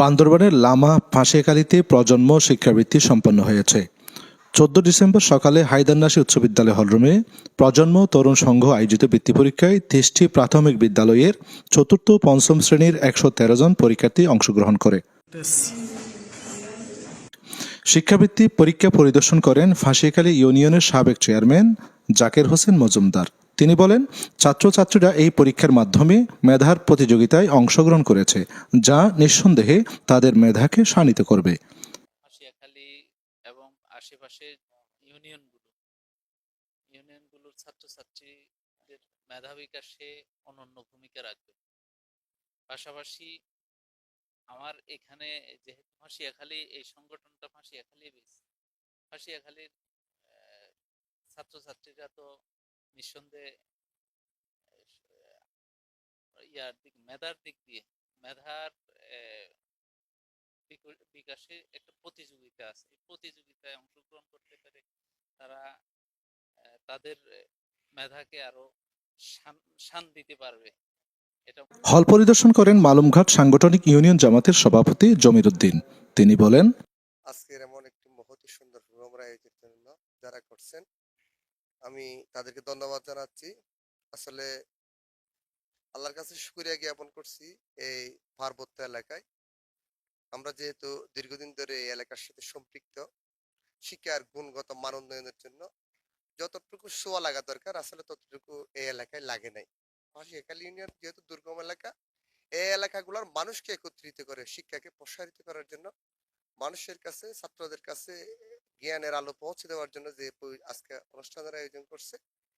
বান্দরবানের লামা ফাঁসিয়াকালীতে প্রজন্ম শিক্ষাবৃত্তি সম্পন্ন হয়েছে। চোদ্দ ডিসেম্বর সকালে হায়দারনাসি উচ্চ বিদ্যালয় হলরুমে প্রজন্ম তরুণ সংঘ আয়োজিত বৃত্তি পরীক্ষায় তেইশটি প্রাথমিক বিদ্যালয়ের চতুর্থ পঞ্চম শ্রেণির একশো তেরো জন পরীক্ষার্থী অংশগ্রহণ করে। শিক্ষাবৃত্তি পরীক্ষা পরিদর্শন করেন ফাঁসিয়াখালী ইউনিয়নের সাবেক চেয়ারম্যান জাকের হোসেন মজুমদার। তিনি বলেন, ছাত্রছাত্রীরা এই পরীক্ষার মাধ্যমে মেধার প্রতিযোগিতায় অংশগ্রহণ করেছে, যা নিঃসন্দেহে তাদের মেধাকে শানিত করবে। এবং আশেপাশের ইউনিয়নগুলো, ইউনিয়নগুলোর ছাত্রছাত্রীদের মেধা বিকাশে অনন্য ভূমিকা রাখবে। পাশাপাশি আমার এখানে যেহেতু ফাঁসিয়াখালী, এই সংগঠনটা ফাঁসিয়াখালী ফাঁসিয়াখালীর ছাত্রছাত্রীরা তো নিঃসন্দেহে ইয়ার দিক মেধার দিক দিয়ে মেধার বিকাশে একটা প্রতিযোগিতা আছে এই প্রতিযোগিতায় অংশগ্রহণ করতে পেরে তারা তাদের মেধাকে আরও শান- দিতে পারবে এটা হল পরিদর্শন করেন মালুমঘাট সাংগঠনিক ইউনিয়ন জামাতের সভাপতি জমির উদ্দিন তিনি বলেন আজকের এমন একটি মহতি সুন্দর প্রোগ্রাম আয়োজনের জন্য যারা করছেন আমি তাদেরকে ধন্যবাদ জানাচ্ছি। আসলে আল্লাহর কাছে শুকরিয়া জ্ঞাপন করছি এই পার্বত্য এলাকায়। আমরা যেহেতু দীর্ঘদিন ধরে এই এলাকার সাথে সম্পৃক্ত, শিক্ষার গুণগত মান উন্নয়নের জন্য যতটুকু সোয়া লাগা দরকার, আসলে ততটুকু এই এলাকায় লাগে নাই। একাল ইউনিয়ন যেহেতু দুর্গম এলাকা, এই এলাকাগুলোর মানুষকে একত্রিত করে, শিক্ষাকে প্রসারিত করার জন্য মানুষের কাছে, ছাত্রদের কাছে জ্ঞানের আলো পৌঁছে দেওয়ার জন্য যে আজকে অনুষ্ঠানের আয়োজন করছে,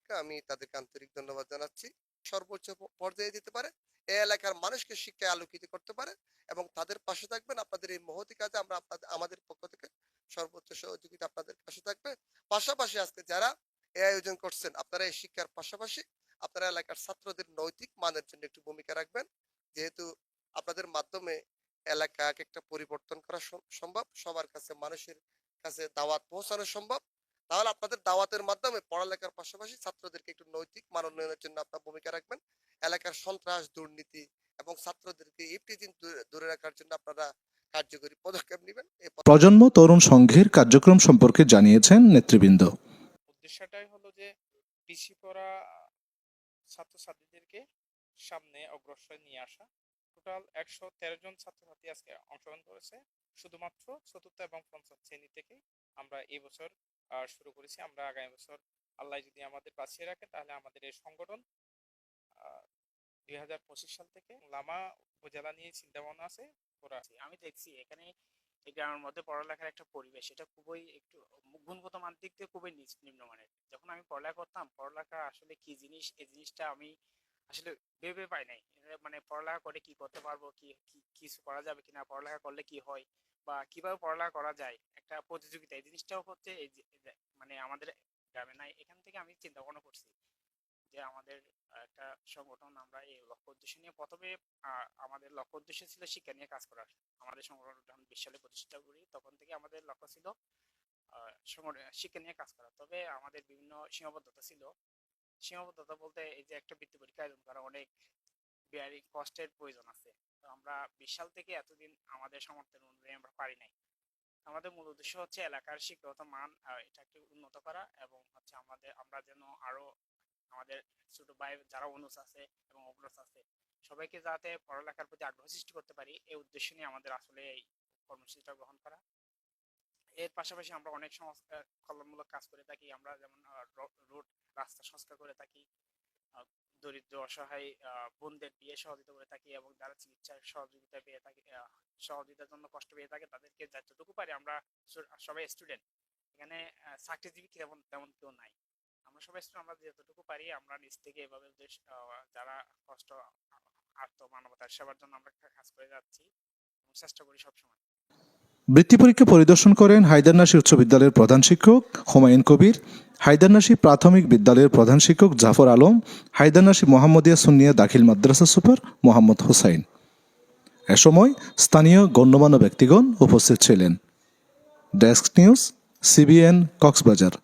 আমি তাদেরকে আন্তরিক ধন্যবাদ জানাচ্ছি। সর্বোচ্চ পর্যায়ে দিতে পারে এই এলাকার মানুষকে শিক্ষায় আলোকিত করতে পারে এবং তাদের পাশে থাকবেন আপনাদের এই মহতি কাজে আমরা আমাদের পক্ষ থেকে সর্বোচ্চ সহযোগিতা আপনাদের পাশে থাকবে। পাশাপাশি আজকে যারা এই আয়োজন করছেন, আপনারা এই শিক্ষার পাশাপাশি আপনারা এলাকার ছাত্রদের নৈতিক মানের জন্য একটু ভূমিকা রাখবেন। যেহেতু আপনাদের মাধ্যমে এলাকা এক একটা পরিবর্তন করা সম- সম্ভব, সবার কাছে মানুষের কাছে দাওয়াত পৌঁছানো সম্ভব। তাহলে আপনাদের দাওয়াতের মাধ্যমে পড়ালেখার পাশাপাশি ছাত্রদেরকে একটু নৈতিক মান উন্নয়নের জন্য আপনার ভূমিকা রাখবেন। এলাকার সন্ত্রাস দুর্নীতি এবং ছাত্রদেরকে ইফটিজিং দূরে রাখার জন্য আপনারা কার্যকরী পদক্ষেপ নেবেন। প্রজন্ম তরুণ সংঘের কার্যক্রম সম্পর্কে জানিয়েছেন নেতৃবৃন্দ। উদ্দেশ্যটাই হলো যে পিছিয়ে পড়া ছাত্রছাত্রীদেরকে সামনে অগ্রসর নিয়ে আসা। টোটাল একশো তেরো জন ছাত্রছাত্রী আজকে অংশগ্রহণ করেছে। শুধুমাত্র চতুর্থ এবং পঞ্চম শ্রেণি থেকে আমরা এবছর বছর শুরু করেছি। আমরা আগামী বছর আল্লাহ যদি আমাদের বাঁচিয়ে রাখে তাহলে আমাদের এই সংগঠন দুই হাজার পঁচিশ সাল থেকে লামা উপজেলা নিয়ে চিন্তা ভাবনা আছে আছে। আমি দেখছি এখানে এই গ্রামের মধ্যে পড়ালেখার একটা পরিবেশ। এটা খুবই একটু গুণগত মান দিক থেকে খুবই নিম্নমানের যখন আমি পড়ালেখা করতাম, পড়ালেখা আসলে কি জিনিস? এই জিনিসটা আমি আসলে ভেবে পাই নাই। মানে পড়ালেখা করে কি করতে পারব, কি কিছু করা যাবে কিনা, পড়ালেখা করলে কি হয় বা কীভাবে পড়ালেখা করা যায়, একটা প্রতিযোগিতা। এই জিনিসটাও হচ্ছে এই মানে আমাদের গ্রামে নাই, এখান থেকে আমি চিন্তা ভাবনা করছি যে আমাদের একটা সংগঠন আমরা এই লক্ষ্য উদ্দেশ্য নিয়ে প্রথমে আমাদের লক্ষ্য উদ্দেশ্য ছিল শিক্ষা নিয়ে কাজ করার। আমাদের সংগঠন যখন বিশ সালে প্রতিষ্ঠা করি, তখন থেকে আমাদের লক্ষ্য ছিল শিক্ষা নিয়ে কাজ করা। তবে আমাদের বিভিন্ন সীমাবদ্ধতা ছিল সীমাবদ্ধতা বলতে এই যে একটা বৃত্তি পরীক্ষা আয়োজন করা অনেক ব্যয় কষ্টের প্রয়োজন আছে। তো আমরা বিশ সাল থেকে এতদিন আমাদের সামর্থ্যের অনুযায়ী আমরা পারি নাই। আমাদের মূল উদ্দেশ্য হচ্ছে এলাকার শিক্ষাগত মান এটাকে উন্নত করা এবং হচ্ছে আমাদের, আমরা যেন আরও আমাদের ছোট ভাই যারা অনুষ আছে এবং অগ্রস আছে, সবাইকে যাতে পড়ালেখার প্রতি আগ্রহ সৃষ্টি করতে পারি, এই উদ্দেশ্য নিয়ে আমাদের আসলে এই কর্মসূচিটা গ্রহণ করা। এর পাশাপাশি আমরা অনেক সংস্কার কল্যাণমূলক কাজ করে থাকি। আমরা যেমন রোড রাস্তা সংস্কার করে থাকি দরিদ্র, অসহায় বোনদের বিয়ে সহযোগিতা করে থাকি এবং যারা চিকিৎসার সহযোগিতা পেয়ে থাকে সহযোগিতার জন্য কষ্ট পেয়ে থাকে, তাদেরকে যতটুকু পারি আমরা সবাই স্টুডেন্ট এখানে চাকরিজীবী তেমন তেমন কেউ নাই। আমরা সবাই আমরা যতটুকু পারি আমরা নিজ থেকে এভাবে যারা কষ্ট আত্ম মানবতার সেবার জন্য আমরা কাজ করে যাচ্ছি এবং চেষ্টা করি সবসময়। বৃত্তি পরীক্ষা পরিদর্শন করেন হায়দারনাসি উচ্চ বিদ্যালয়ের প্রধান শিক্ষক হুমায়ুন কবির হায়দারনাসি প্রাথমিক বিদ্যালয়ের প্রধান শিক্ষক জাফর আলম হায়দারনাসি মোহাম্মদিয়া সুনিয়া দাখিল মাদ্রাসা সুপার মোহাম্মদ হুসাইন। এ সময় স্থানীয় গণ্যমান্য ব্যক্তিগণ উপস্থিত ছিলেন। Desk news, CBN, Cox's Bazar.